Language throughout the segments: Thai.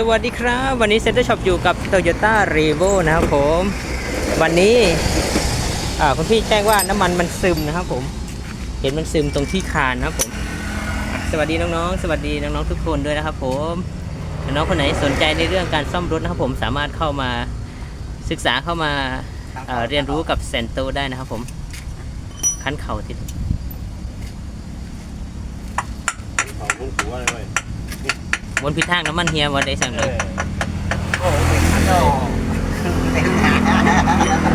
สวัสดีครับ วันนี้เซ็นเตอร์ช็อปอยู่กับ Toyota r e v o นะครับผม วันนี้อ่าคุณพี่แจ้งว่าน้ำมันมันซึมนะครับผม เห็นมันซึมตรงที่คานนะครับผมอะสวัสดีน้องๆ สวัสดีน้องๆทุกคนด้วยนะครับผมน้องๆคนไหนสนใจในเรื่องการซ่อมรถนะครับผมสามารถเข้ามาศึกษาเข้ามาเอ่อเรียนรู้กับเซนโตได้นะครับผมคันเข่าติดของคุณผัวเลยเว้ย บนพิดทางน้ำมันเฮียวันได้สั่งเอเลยอโอ้โหเป็นขันดอก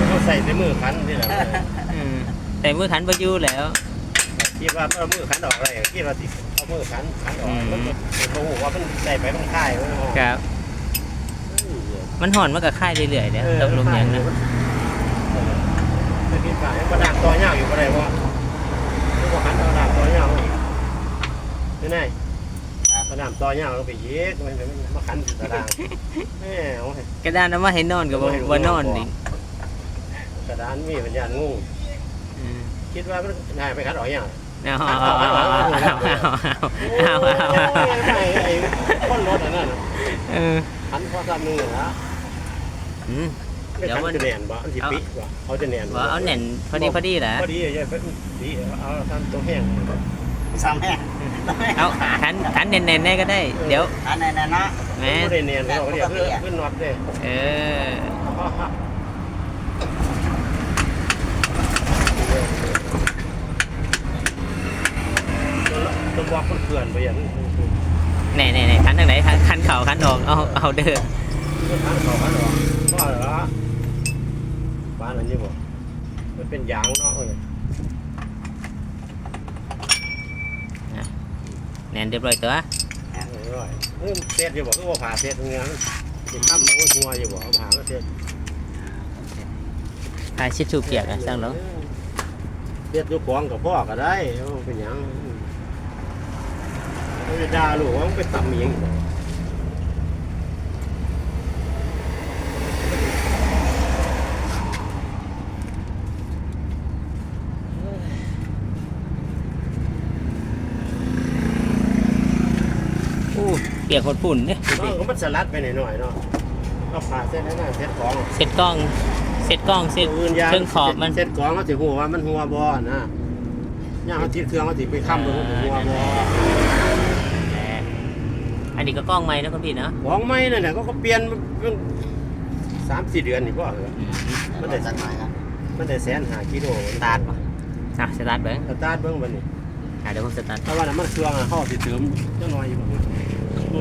เขาใส่ในมือขันที่ไหนมแต่มือขันประยูแล้วคิดว่าเอามือขันดอกอะไรคิดว่าที่เอามือขันขันดอกอืมมันเป็นโอ้โหว่ามันใส่ไปมันค่ายเว้ยครับมันห่อนมากับค่ายเรื่อยๆเนี่ยเออตกลงยังนะเออแต่คิดว่ายังประดามตัวยาวอยู่ก็ได้ว่าไม่ว่าขันประดามตัวยาวนี่ไงปร สนามต่อยาวลงไปเย็ดมันมาขันตารางแม่โอ้ยกระดานน้ำมาให้นอนกับว่านอนนี่กระดานมีปัญญาณงูคิดว่ามันนายไปคัดออกยังเอาเอาเอาเอาเอาเอาไอ้คนรถอันนั้นเออขันพอซ้ำนึงนะเดี๋ยวมันจะแหนบ่อันสิปิดบ่เขาจะแหนบ่เอาแหนพอดีพอดีแหละพอดีเอาเอาทำตัวแห้งสามแห้ง เอาขันขันแน่นๆได้ก็ได้ เดี๋ยวอันนั้นนะเนาะแหมไม่ได้แน่นเขาเรียกเพื่อเพื่อนน็อตเด้เออตัวบอกมันเขื่อนไปอย่างแน่แน่แน่ขันทางไหนขันขันเข่าขันออกเอาเอาเด้อทางเขาขันหรอก็เหรอบ้านอันนี้บ่มันเป็นยางเนาะเอ้ย แน่นเรียบร้อยตัวเอ้ยเอ้ยเศษอยู่บ่คือว่าผ่าเศษเงี้ยสิทำมันหัวอยู่บ่เอาผ่ามาเศษพาชิดชูเปียกอะสร้างแล้วเรียกลูกกองกับพ่อก็ได้เอาเป็นหยังเขาจะด่าลูกว่ามันไปตำเมียงอยู่บ่ อู้เปียกหดฝุ่นเนี่ยเออก็มันสลัดไปหน่อยๆเนาะก็ผ่าเส้นนั้นน่ะเส้นของเสร็จกล้อง เสร็จกล้องเสร็จอื่นเครื่องขอบมันเส้นของเขาสิหัวว่ามันหัวบ่นะย่างเขาติดเครื่องเขาสิไปค้ำลงหัวบ่แหมอันนี้ก็กล้องไม้นะคุณพี่เนาะของไม่นั่นแหละก็ก็เปลี่ยนสามสี่เดือนนี่บ่เหรอมันได้สักหน่ครับมันได้แสนหากิโลสตาร์ทป่ะอะสตาร์ทเบิ้งสตาร์ทเบิ่งบัดนี้อะเดี๋ยวผมสตาร์ทถ้าว่าน้ำมันเครื่องอะเขาสิดเติมจังหน่อยอยู่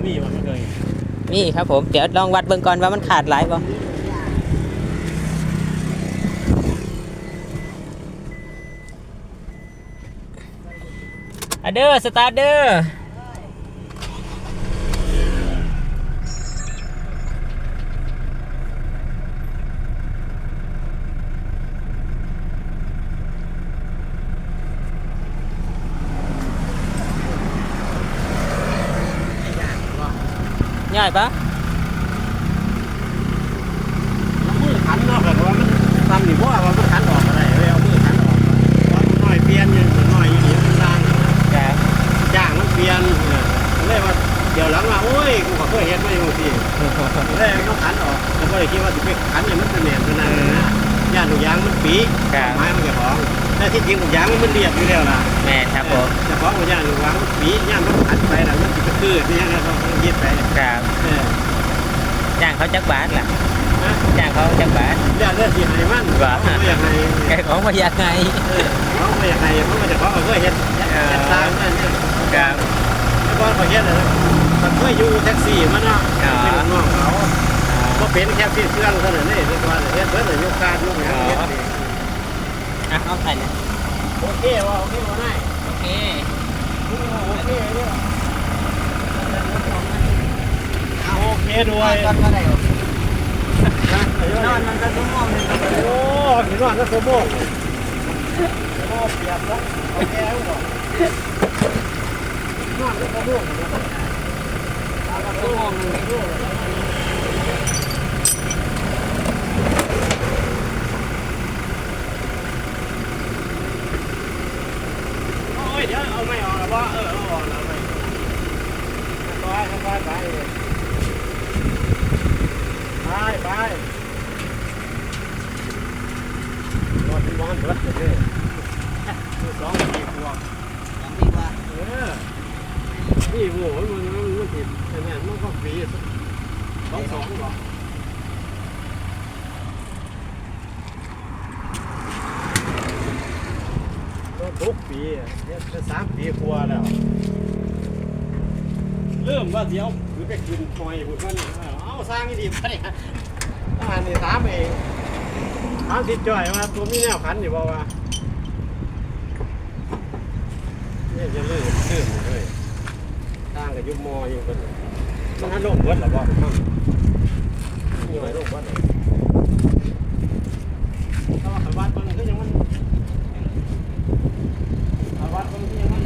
มีว่มันเคยนี่ครับผม เดี๋ยวลองวัดเบิ่งก่อนว่ามันขาดหลายบ่อเด้อสตาร์เด้อง่ายปะมือขันเนาะแบบว่ามันทำนี่บ่ว่ามันขันออกก็ได้เอามือขันออกว่ามันน้อยเปลี่ยนอยู่น้อยอยู่นี่มันสร้างครับจ้างมันเปลี่ยนเลยว่าเดี๋ยวหลังว่าโอ้ยกูก็เคยเห็นมาอยู่สิเลยต้องขันออกแต่ก็เลยคิดว่าจะไปขันเนี่ยมันเป็นแหนมขนาดนั้นนะย่านลูกยางมันปีไม้มันจะของ แต่ที่จริงลูกยางมันเรียบอยู่แล้วล่ะแม่ครับผมแต่ของลูกยางลูกยางมันปีย่านมันขันไปแล้วมันจะคืดนี่ยังไงต้องยึดไปครับเออจ้างเขาจักบาทล่ะนะจ้างเขาจักบาทย่านเลือดสีไห้มันเขาไม่อยากให้แกของมาอยากไงเออเขาไม่อยากให้เพราะมันจะของเขาเคยเห็นเห็นตามนั่นเนี่ยครับแล้วก็เขาเห็นเลยมันเคยอยู่แท็กซี่มันเนาะเป็นน้องเขาก็เป็นแค่ที่เครื่องเท่านั้นเองเรียกว่าเฮ็ดเพิ่นน่ะยกการยกหยังเฮ็ดนี่ อะเอาไปเลย โอเคว่าโอเคว่าได้โอเค โอเคเนี่ยเอาโอเคด้วยก็ก็ได้นะนอนมันก็ชั่วโมงนึงก็โอ้ถึงนอนก็สมบูรณ์โอ้เปียกแล้วโอเคแล้วบ่นอนก็สมบูรณ์ชั่วโมงนึงโล้อเออล้อแล้วไปล้อล้อไปไปไปรอที่มานเถอะเด้อสองปีกว่าสองปีกว่าเออนี่โว้ยมันมันมันติดแต่เนี่มันก็ปีสองสองหรอ ทุกปีเนี่ยจะสามปีกว่าแล้ว เริ่มว่าเดี๋ยวคือไปกินคอยหุ่นมันเอาสร้างนี่ดีไปเนี่ยอ่านนี่ถามเองถามสิดจ่อยว่าตัวมีแนวขันอยู่บ่ว่าเนี่ยจะเลื่อนเลื่อนเลยทางกับยุบมออยู่กันมันหันลงเบิดหรอบ่มันนี่ไหวลงเบิดเลยถ้าว่าขันวัดมันก็ยังมัน ครับ